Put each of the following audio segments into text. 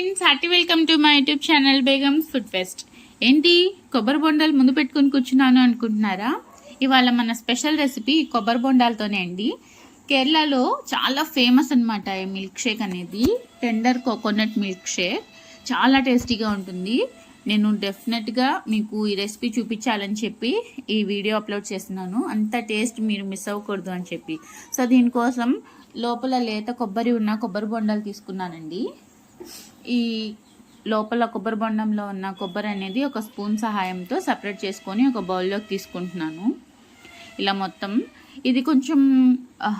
Friends hearty welcome to my YouTube channel Begum food fest. ఏంటి? కొబ్బరి బొండాలు ముందు పెట్టుకొని కూర్చున్నాను అనుకుంటున్నారా? ఇవాళ మన స్పెషల్ రెసిపీ కొబ్బరి బొండాలతోనే అండి. కేరళలో చాలా ఫేమస్ అనమాట ఈ మిల్క్ షేక్ అనేది. టెండర్ కోకోనట్ మిల్క్ షేక్ చాలా టేస్టీగా ఉంటుంది. నేను డెఫినెట్గా మీకు ఈ రెసిపీ చూపించాలని చెప్పి ఈ వీడియో అప్లోడ్ చేస్తున్నాను. అంత టేస్ట్ మీరు మిస్ అవ్వకూడదు అని చెప్పి. సో దీనికోసం లోపల లేత కొబ్బరి ఉన్న కొబ్బరి బొండాలు తీసుకున్నానండి. ఈ లోపల కొబ్బరి బొండంలో ఉన్న కొబ్బరి అనేది ఒక స్పూన్ సహాయంతో సపరేట్ చేసుకొని ఒక బౌల్లోకి తీసుకుంటున్నాను. ఇలా మొత్తం ఇది కొంచెం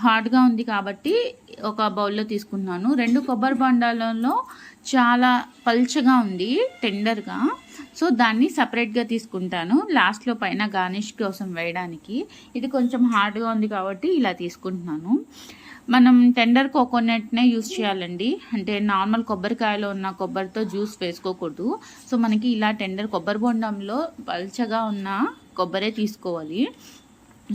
హార్డ్గా ఉంది కాబట్టి ఒక బౌల్లో తీసుకున్నాను రెండు కొబ్బరి బొండాలలో చాలా పల్చగా ఉంది టెండర్గా. సో దాన్ని సపరేట్గా తీసుకుంటాను. లాస్ట్లో పైన గార్నిష్ కోసం వేయడానికి. ఇది కొంచెం హార్డ్గా ఉంది కాబట్టి ఇలా తీసుకుంటున్నాను. మనం టెండర్ కోకోనట్నే యూస్ చేయాలండి. అంటే నార్మల్ కొబ్బరికాయలో ఉన్న కొబ్బరితో జ్యూస్ వేసుకోకూడదు. సో మనకి ఇలా టెండర్ కొబ్బరి బొండంలో పల్చగా ఉన్న కొబ్బరే తీసుకోవాలి.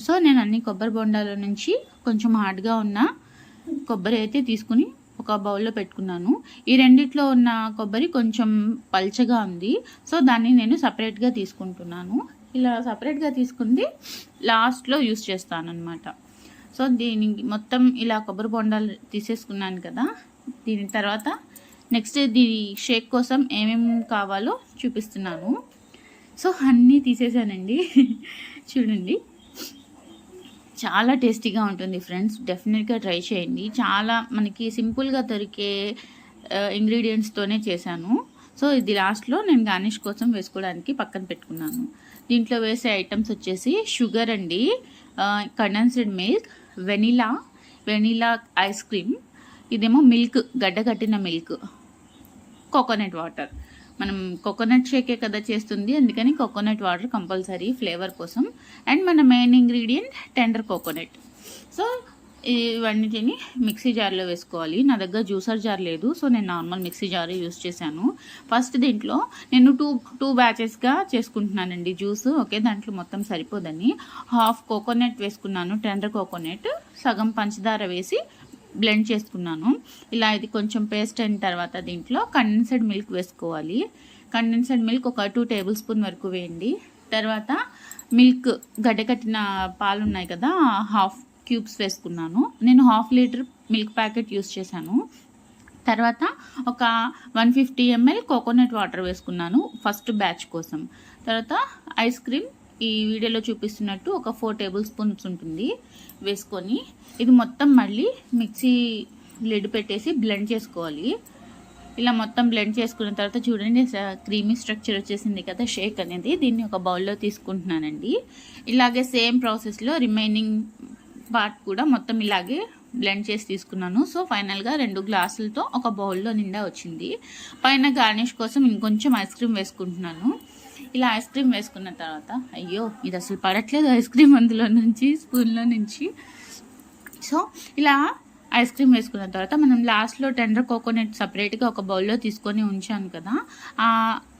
సో నేను అన్ని కొబ్బరి బొండాల నుంచి కొంచెం హార్డ్గా ఉన్న కొబ్బరి అయితే తీసుకుని ఒక బౌల్లో పెట్టుకున్నాను. ఈ రెండిట్లో ఉన్న కొబ్బరి కొంచెం పల్చగా ఉంది. సో దాన్ని నేను సపరేట్గా తీసుకుంటున్నాను. ఇలా సపరేట్గా తీసుకుంది లాస్ట్లో యూస్ చేస్తాను అనమాట సో దీనికి మొత్తం ఇలా కొబ్బరి బొండాలు తీసేసుకున్నాను కదా. దీని తర్వాత నెక్స్ట్ దీని షేక్ కోసం ఏమేమి కావాలో చూపిస్తున్నాను. సో అన్నీ తీసేసానండి. చూడండి. చాలా టేస్టీగా ఉంటుంది ఫ్రెండ్స్. డెఫినెట్గా ట్రై చేయండి. చాలా మనకి సింపుల్గా దొరికే ఇంగ్రీడియంట్స్తోనే చేశాను. సో ఇది లాస్ట్లో నేను గార్నిష్ కోసం వేసుకోవడానికి పక్కన పెట్టుకున్నాను. దీంట్లో వేసే ఐటమ్స్ వచ్చేసి షుగర్ అండి condensed milk vanilla vanilla ice cream ఇదేమో మిల్క్ గడ్డ కట్టిన మిల్క్ కోకోనట్ వాటర్ మనం కోకోనట్ షేకే కదా చేస్తుంది అందుకని కోకోనట్ వాటర్ కంపల్సరీ ఫ్లేవర్ కోసం. అండ్ మన main ingredient tender coconut so ఇవన్నిటిని మిక్సీ జార్లో వేసుకోవాలి. నా దగ్గర జ్యూసర్ జార్ లేదు సో నేను నార్మల్ మిక్సీ జార్ యూస్ చేశాను. ఫస్ట్ దీంట్లో నేను టూ టూ బ్యాచెస్గా చేసుకుంటున్నానండి జ్యూస్ ఓకే దాంట్లో మొత్తం సరిపోదని. హాఫ్ కోకోనట్ వేసుకున్నాను టెండర్ కోకోనట్ సగం పంచదార వేసి బ్లెండ్ చేసుకున్నాను. ఇలా ఇది కొంచెం పేస్ట్ అయిన తర్వాత దీంట్లో కండెన్సెడ్ మిల్క్ వేసుకోవాలి. కండెన్సెడ్ మిల్క్ ఒక టూ టేబుల్ స్పూన్ వరకు వేయండి. తర్వాత మిల్క్ గడ్డకట్టిన పాలు ఉన్నాయి కదా హాఫ్ క్యూబ్స్ వేసుకున్నాను. నేను half litre milk packet use చేశాను. తర్వాత ఒక one fifty ML coconut water వేసుకున్నాను ఫస్ట్ బ్యాచ్ కోసం. తర్వాత ఐస్ క్రీమ్ ఈ వీడియోలో చూపిస్తున్నట్టు ఒక ఫోర్ టేబుల్ స్పూన్స్ ఉంటుంది వేసుకొని. ఇది మొత్తం మళ్ళీ మిక్సీ లిడ్ పెట్టేసి బ్లెండ్ చేసుకోవాలి. ఇలా మొత్తం బ్లెండ్ చేసుకున్న తర్వాత చూడండి క్రీమీ స్ట్రక్చర్ వచ్చేసింది కదా షేక్ అనేది. దీన్ని ఒక బౌల్లో తీసుకుంటున్నానండి. ఇలాగే సేమ్ ప్రాసెస్లో రిమైనింగ్ పార్ట్ కూడా మొత్తం ఇలాగే బ్లెండ్ చేసి తీసుకున్నాను. సో ఫైనల్గా రెండు గ్లాసులతో ఒక బౌల్లో నిండా వచ్చింది. పైన గార్నిష్ కోసం ఇంకొంచెం ఐస్ క్రీమ్ వేసుకుంటున్నాను. ఇలా ఐస్ క్రీమ్ వేసుకున్న తర్వాత అయ్యో ఇది అసలు పడట్లేదు ఐస్ క్రీమ్ అందులో నుంచి స్పూన్లో నుంచి. సో ఇలా ఐస్ క్రీమ్ వేసుకున్న తర్వాత మనం లాస్ట్లో టెండర్ కోకోనట్ సపరేట్గా ఒక బౌల్లో తీసుకొని ఉంచాను కదా ఆ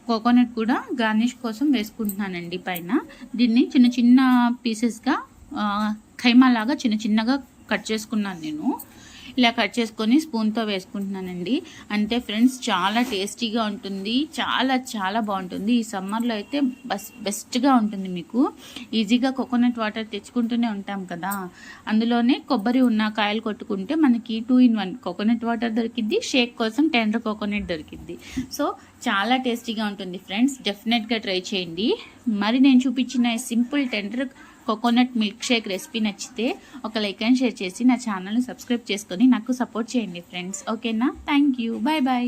కోకోనట్ కూడా గార్నిష్ కోసం వేసుకుంటున్నానండి పైన. దీన్ని చిన్న చిన్న పీసెస్గా ఖైమాలాగా చిన్న చిన్నగా కట్ చేసుకున్నాను నేను. ఇలా కట్ చేసుకొని స్పూన్తో వేసుకుంటున్నానండి. అంతే ఫ్రెండ్స్ చాలా టేస్టీగా ఉంటుంది. చాలా చాలా బాగుంటుంది. ఈ సమ్మర్లో అయితే బస్ బెస్ట్గా ఉంటుంది మీకు. ఈజీగా కోకోనట్ వాటర్ తెచ్చుకుంటూనే ఉంటాం కదా. అందులోనే కొబ్బరి ఉన్న కాయలు కొట్టుకుంటే మనకి two in one coconut water దొరికిద్ది. Shake కోసం టెండర్ కోకోనట్ దొరికిద్ది. సో చాలా టేస్టీగా ఉంటుంది. ఫ్రెండ్స్ డెఫినెట్గా ట్రై చేయండి. మరి నేను చూపించిన simple tender coconut milkshake recipe నచ్చితే ఒక లైక్ అండ్ షేర్ చేసి నా ఛానల్ని సబ్స్క్రైబ్ చేసుకొని నాకు సపోర్ట్ చేయండి ఫ్రెండ్స్. ఓకేనా? Thank you. Bye bye.